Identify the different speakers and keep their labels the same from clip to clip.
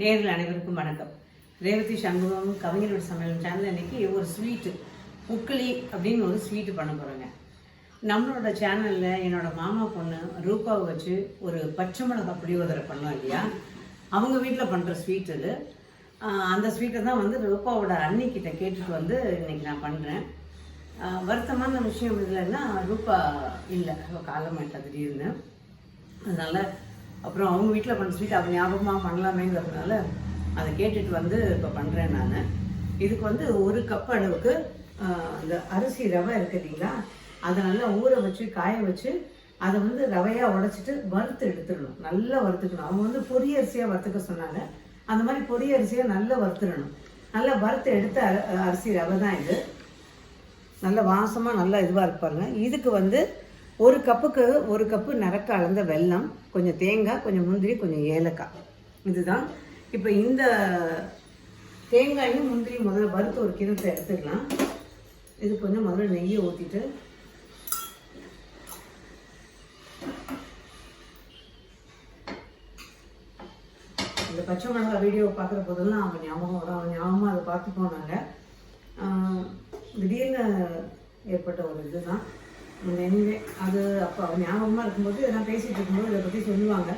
Speaker 1: நேரில் அனைவருக்கும் வணக்கம். ரேவதி சண்முகம் கவிஞரோட சமையல் சேனல் இன்னைக்கு ஒரு ஸ்வீட்டு உக்களி அப்படின்னு ஒரு ஸ்வீட்டு பண்ண போகிறோங்க நம்மளோட சேனலில் என்னோட மாமா பொண்ணு ரூபாவை வச்சு ஒரு பச்சை மிளகா புளியோதரை பண்ணோம் இல்லையா? அவங்க வீட்டில் பண்ணுற ஸ்வீட் இது. அந்த ஸ்வீட்டை தான் வந்து ரூபாவோட அன்னிக்கிட்ட கேட்டுட்டு வந்து இன்னைக்கு நான் பண்ணுறேன் வருத்தமான விஷயம் இல்லைன்னா ரூபா இல்லை. காலமாயிட்டா திடீர்னு. அதனால் அப்புறம் அவங்க வீட்டில் பண்ண ஸ்வீட் அவங்க ஞாபகமாக பண்ணலாமேங்கிறதுனால அதை கேட்டுட்டு வந்து இப்போ பண்ணுறேன் நான். இதுக்கு வந்து ஒரு கப் அளவுக்கு அந்த அரிசி ரவை இருக்கு இல்லைங்களா? அதை நல்லா ஊற வச்சு காய வச்சு அதை வந்து ரவையாக உடச்சிட்டு வறுத்து எடுத்துடணும். நல்லா வறுத்துக்கணும். அவங்க வந்து பொரிய அரிசியாக வறுத்துக்க சொன்னாங்க. அந்த மாதிரி பொரிய அரிசியாக நல்லா வறுத்துடணும். நல்லா வறுத்து எடுத்த அர- அரிசி ரவை தான் இது. நல்ல வாசமாக நல்லா இதுவாக இருப்பாங்க இதுக்கு வந்து ஒரு கப்புக்கு ஒரு கப்பு நரக்க அளந்த வெல்லம் கொஞ்சம் தேங்காய் கொஞ்சம் முந்திரி கொஞ்சம் ஏலக்காய். இதுதான். இப்போ இந்த தேங்காயும் முந்திரி முதல்ல வறுத்து ஒரு கிணத்தை எடுத்துக்கலாம். இது கொஞ்சம் முதல்ல நெய்யை ஊற்றிட்டு இந்த பச்சை மிளகா வீடியோ பார்க்குற போதெல்லாம் அவன் ஞாபகம் வரும். அவன் ஞாபகமாக அதை பார்த்துப்போம் நாங்கள் திடீர்னு ஏற்பட்ட ஒரு இதுதான். எனிவே அது அப்போ ஞாபகமாக இருக்கும்போது நான் பேசிகிட்டு இருக்கும்போது இதை பற்றி சொல்லுவாங்க.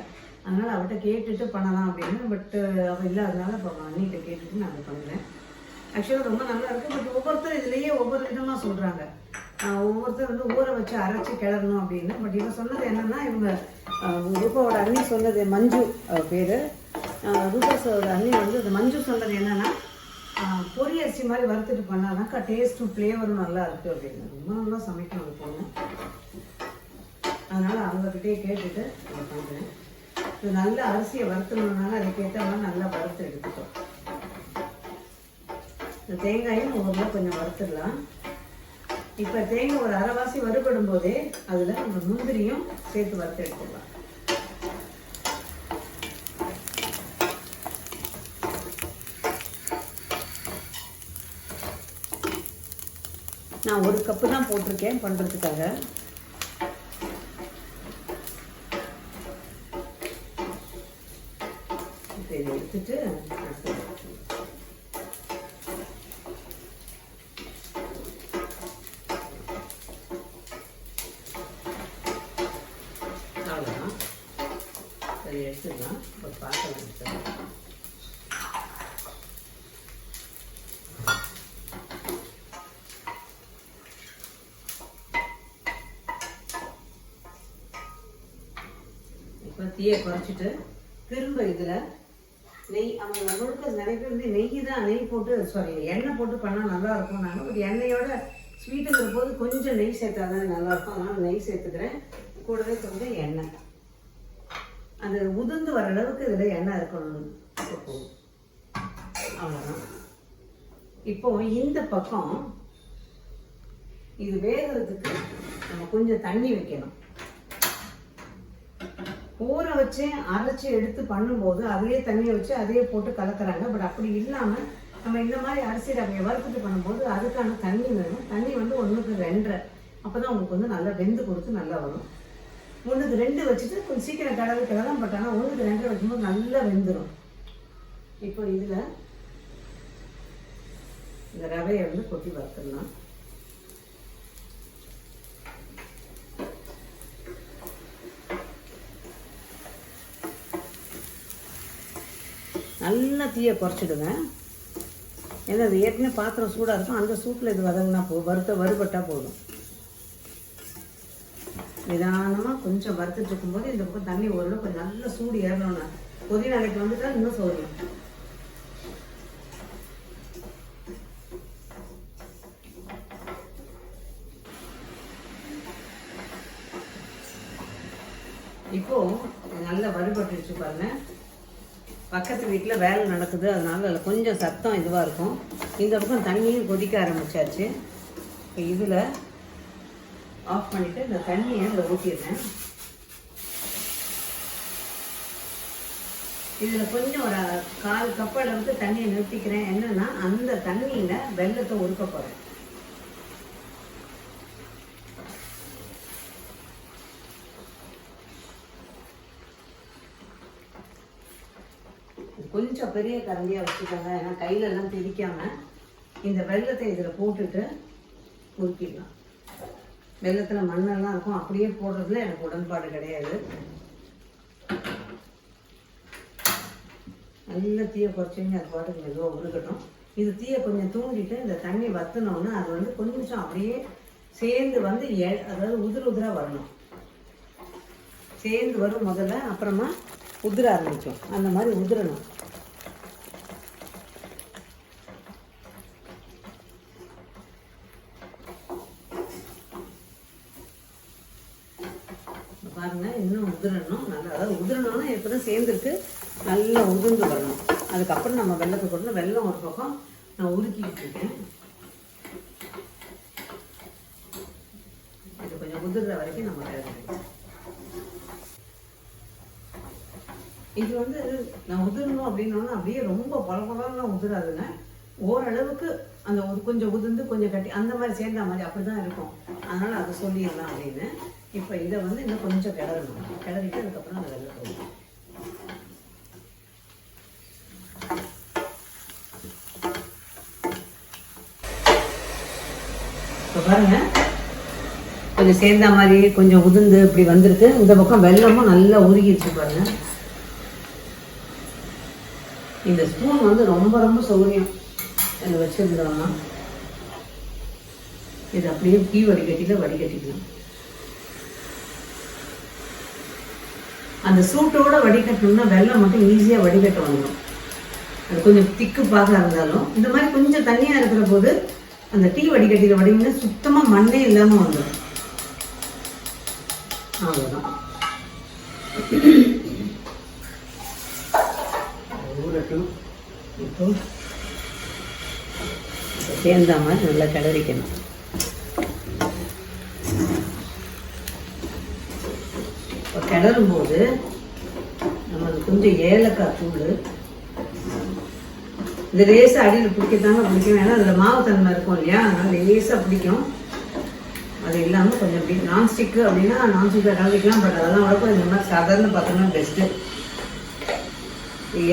Speaker 1: அதனால் அவட்ட கேட்டுட்டு பண்ணலாம் அப்படின்னு பட்டு அவள் இல்லாதனால இப்போ அண்ணிகிட்ட கேட்டுட்டு நான் அதை பண்ணுறேன் ஆக்சுவலாக ரொம்ப நல்லா இருக்குது பட் ஒவ்வொருத்தர் இதுலேயே ஒவ்வொரு விதமாக சொல்கிறாங்க ஒவ்வொருத்தர் வந்து ஊற வச்சு அரைச்சி கிளறணும் அப்படின்னு பட் இவன் சொன்னது என்னென்னா இவங்க ரூபாவோட அண்ணி சொன்னது மஞ்சு பேர். ரூபா ரூபாஸோட அண்ணி வந்து அந்த மஞ்சு சொன்னது என்னென்னா பொரி அரிசி மாதிரி வறுத்துட்டு பண்ணாதாக்கா டேஸ்ட்டும் ஃப்ளேவரும் நல்லா இருக்குது அப்படின்னு. ரொம்ப நல்லா சமைக்கணும் அது பொண்ணு. அதனால் அவங்கக்கிட்டே கேட்டுட்டு நான் பண்ணுறேன் இது நல்ல அரிசியை வறுத்தணும்னால அதுக்கேற்ற மாதிரி நல்லா வறுத்து எடுத்துட்டோம் இந்த தேங்காயும் ஒவ்வொரு கொஞ்சம் வறுத்துடலாம். இப்போ தேங்காய் ஒரு அரைவாசி வறுபடும் போதே அதில் நம்ம முந்திரியும் சேர்த்து வறுத்து எடுத்துடலாம் நான் ஒரு கப்பு தான் போட்டிருக்கேன் பண்ணுறதுக்காக இதை எடுத்துட்டு அவ்வளோதான் சரி எடுத்துக்கலாம் இப்போ பார்க்கலாம் சார் இப்போ தீயை குறைச்சிட்டு திரும்ப இதில் நெய் அவங்க முழுக்க நிறைய பேர் வந்து நெய் தான் நெய் போட்டு சாரி எண்ணெய் போட்டு பண்ணால் நல்லா இருக்கும். நாங்கள் ஒரு எண்ணெயோட ஸ்வீட்டுங்கிற போது கொஞ்சம் நெய் சேர்த்தா தான் நல்லா இருக்கும். அதனால் நெய் சேர்த்துக்கிறேன். கூடவே கொஞ்சம் எண்ணெய். அது உதிர்ந்து வர அளவுக்கு இதில் எண்ணெய் இருக்கணும். அவ்வளோதான் இப்போ இந்த பக்கம் இது வேகிறதுக்கு நம்ம கொஞ்சம் தண்ணி வைக்கணும். ஊற வச்சு அரைச்சி எடுத்து பண்ணும்போது அதே தண்ணியை வச்சு அதையே போட்டு கலக்குறாங்க. பட் அப்படி இல்லாமல் நம்ம இந்த மாதிரி அரிசி ரவையை வறுத்துட்டு பண்ணும்போது அதுக்கான தண்ணி வேணும். தண்ணி வந்து ஒன்றுக்கு ரெண்டரை. அப்போ தான் உங்களுக்கு வந்து நல்லா வெந்து கொடுத்து நல்லா வரும். ஒன்றுக்கு ரெண்டு வச்சுட்டு கொஞ்சம் சீக்கிரம் கடவுள் கிடலாம். பட் ஆனால் ஒன்றுக்கு ரெண்டரை வைக்கும்போது நல்லா வெந்துடும் இப்போ இதில் இந்த ரவையை வந்து கொட்டி வறுத்துடலாம். நல்லா தீயை குறைச்சிடுங்க ஏன்னா அது ஏற்கனவே பாத்திரம் சூடாக இருக்கும். அந்த சூட்டில் இது வதங்கினா போ வறுத்த வறுபட்டால் போதும். நிதானமாக கொஞ்சம் வறுத்துட்டு இருக்கும்போது இந்த பக்கம் தண்ணி ஓரளவு கொஞ்சம் நல்லா சூடு ஏறணும்னா. கொதி நாளைக்கு வந்துட்டா இன்னும் சோறியும் இப்போ நல்ல வறுபட்டுருச்சு பாருங்க பக்கத்து வீட்டில் வேலை நடக்குது அதனால அதில் கொஞ்சம் சத்தம் இதுவாக இருக்கும். இந்த பக்கம் தண்ணியும் கொதிக்க ஆரம்பிச்சாச்சு. இப்போ இதில் ஆஃப் பண்ணிவிட்டு இந்த தண்ணியை இதில் ஊற்றிடுறேன் இதில் கொஞ்சம் ஒரு கால் கப் அளவுக்கு தண்ணியை நிறுத்திக்கிறேன். என்னன்னா அந்த தண்ணியில் வெள்ளத்தை உருக்க போகிறேன் கொஞ்சம் பெரிய கரண்டியாக வச்சுக்கோங்க. ஏன்னா கையிலெல்லாம் திரிக்காம இந்த வெள்ளத்தை இதில் போட்டுட்டு உருக்கிடலாம் வெள்ளத்தில் மண்ணெல்லாம் இருக்கும். அப்படியே போடுறதுல எனக்கு உடன்பாடு கிடையாது. நல்ல தீயை குறைச்சிங்க அது பாட்டுக்கு மெதுவாக உருக்கட்டும் இது தீயை கொஞ்சம் தூண்டிட்டு இந்த தண்ணி வத்தினோன்னு அது வந்து கொஞ்சம் அப்படியே சேர்ந்து வந்து எ- அதாவது உதிர உதிராக வரணும். சேர்ந்து வரும் முதல்ல. அப்புறமா உதிர ஆரம்பிச்சோம் அந்த மாதிரி உதிரணும். பாருங்க இன்னும் உதிரணும். நல்லா அதாவது உதிரணும்னா இப்பதான் சேர்ந்துருக்கு. நல்லா உதிர்ந்து வரணும். அதுக்கப்புறம் நம்ம வெள்ளத்தை போடணும் வெள்ளம் ஒரு பக்கம் நான் உருக்கிட்டு இருக்கேன். இது கொஞ்சம் உதிர்ற வரைக்கும் நம்ம கிளறணும் இது வந்து நான் உதிரணும் அப்படின்னோன்னா அப்படியே ரொம்ப பளபளன்னு உதிராதுங்க. ஓரளவுக்கு அந்த ஒரு கொஞ்சம் உதிர்ந்து கொஞ்சம் கட்டி அந்த மாதிரி சேர்ந்த மாதிரி அப்படிதான் இருக்கும். அதனால அதை சொல்லிடலாம் அப்படின்னு. இப்போ இதை வந்து இன்னும் கொஞ்சம் கிளறணும். கிளறிட்டு அதுக்கப்புறம் அந்த வெள்ளை போகணும் இப்போ பாருங்க. கொஞ்சம் சேர்ந்த மாதிரி கொஞ்சம் உதிர்ந்து இப்படி வந்திருக்கு. இந்த பக்கம் வெள்ளமும் நல்லா உருகிடுச்சு பாருங்க. இந்த ஸ்பூன் வந்து ரொம்ப ரொம்ப சௌரியம் இதை வச்சுருந்தோம்னா இது அப்படியே டீ வடிகட்டியில் வடிகட்டிக்கலாம். அந்த சூட்டோட வடிகட்டணும்னா வெள்ளம் மட்டும் ஈஸியாக வடிகட்ட வந்துடும் அது கொஞ்சம் திக்கு பாக இருந்தாலும் இந்த மாதிரி கொஞ்சம் தண்ணியாக இருக்கிற போது அந்த டீ வடிகட்டியில் வடிங்கன்னா சுத்தமாக மண்ணே இல்லாமல் வந்துடும் அவ்வளோதான் இப்போ சேர்ந்த மாதிரி நல்லா கிளறிக்கணும். இப்போ கிளறும் போது நம்மளுக்கு கொஞ்சம் ஏலக்காய் தூள் இந்த லேசாக அடியில் பிடிக்கத்தாங்க பிடிக்கும். ஏன்னா அதில் மாவு தன்மை இருக்கும் இல்லையா? அதனால லேசாக பிடிக்கும். அது இல்லாமல் கொஞ்சம் அப்படி நான்ஸ்டிக்கு அப்படின்னா நான்ஸ்டிக்கில் கலந்துக்கலாம் பட் அதெல்லாம் வளர்க்கும் இந்த மாதிரி சாதாரண பார்த்தோம்னா பெஸ்ட்டு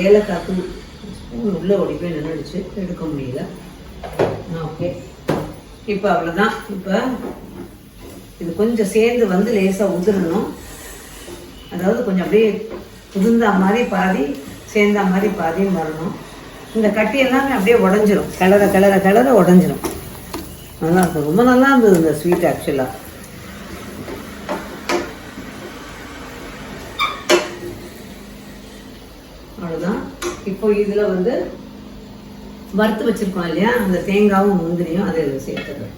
Speaker 1: ஏலக்காய் தூள் ஸ்பூன் உள்ளே ஓடி போய் நின்றுடுச்சு எடுக்க முடியல. ஓகே இப்போ அவ்வளோதான் இப்போ இது கொஞ்சம் சேர்ந்து வந்து லேசாக உதிரணும். அதாவது கொஞ்சம் அப்படியே உதிர்ந்தா மாதிரி பாதி சேர்ந்தா மாதிரி பாதியும் வரணும். இந்த கட்டி எல்லாமே அப்படியே உடஞ்சிரும். கிளற கிளற கிளற உடஞ்சிரும். நல்லா இருக்கும் ரொம்ப நல்லா இருந்தது இந்த ஸ்வீட் ஆக்சுவலாக அவ்வளோதான் இப்போ இதில் வந்து வறுத்து வச்சுருக்கோம் இல்லையா? அந்த தேங்காவும் முந்திரியும் அதை இதில் சேர்த்துக்கிறேன்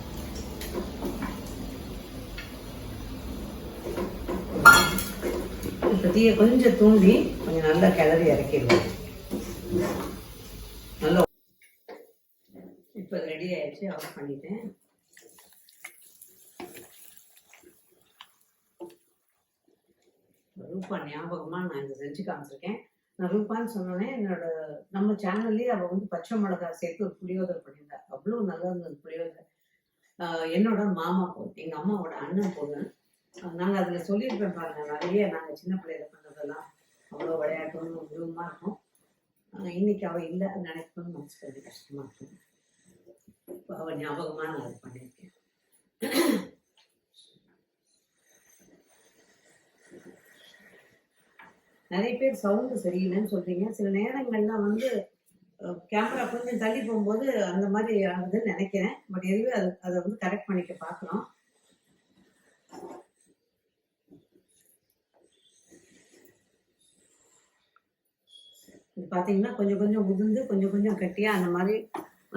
Speaker 1: இப்போ தீயை கொஞ்சம் தூண்டி கொஞ்சம் நல்லா கிளறி இறக்கிடுவோம். நல்லா இப்போ ரெடி ஆயிடுச்சு ஆஃப் பண்ணிட்டேன். ரூபா ஞாபகமா நான் இதை செஞ்சு காமிச்சிருக்கேன். நான் ரூபான்னு சொன்னோன்னே என்னோட நம்ம சேனல்லேயே அவள் வந்து பச்சை மிளகாய் சேர்த்து ஒரு புளியோதரை பண்ணியிருந்தா. அவ்வளோ நல்லா இருந்தது புளியோதரை. என்னோட மாமா பொண்ணு எங்கள் அம்மாவோட அண்ணன் பொண்ணு. நாங்கள் அதில் சொல்லியிருப்பேன் பாருங்க நிறைய நாங்கள் சின்ன பிள்ளையில பண்ணதெல்லாம் அவ்வளோ விளையாட்டும் உருவமாக இருக்கும். இன்னைக்கு அவள் இல்லை நினைக்கணும்னு மனசுக்கு கஷ்டமாக இருக்கும் இப்போ அவள் ஞாபகமாக நான் இருப்பேன் பண்ணியிருக்கேன் நிறைய பேர் சவுண்டு சரியில்லைன்னு சொல்றீங்க. சில நேரங்கள்லாம் வந்து கேமரா கொஞ்சம் தள்ளி போகும்போது அந்த மாதிரி ஆகுதுன்னு நினைக்கிறேன். பட் எதுவே அது அதை வந்து கரெக்ட் பண்ணிக்க பார்க்கலாம். இது பார்த்தீங்கன்னா கொஞ்சம் கொஞ்சம் உதிர்ந்து கொஞ்சம் கொஞ்சம் கட்டியா அந்த மாதிரி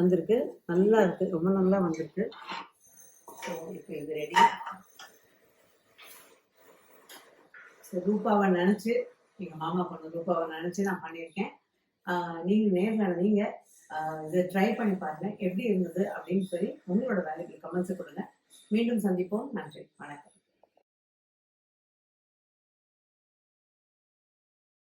Speaker 1: வந்திருக்கு. நல்லா இருக்கு. ரொம்ப நல்லா வந்திருக்கு. ஸோ இப்போ இது ரெடி ஸோ ரூபாவை நினச்சி எங்கள் மாமா பொண்ணு ரூபாவை நினச்சி நான் பண்ணியிருக்கேன். நீங்கள் நேரில் நீங்கள் இதை ட்ரை பண்ணி பாருங்கள் எப்படி இருந்தது அப்படின்னு சொல்லி உங்களோட வேலைக்கு கமெண்ட்ஸ் கொடுங்க. மீண்டும் சந்திப்போம். நன்றி. வணக்கம்.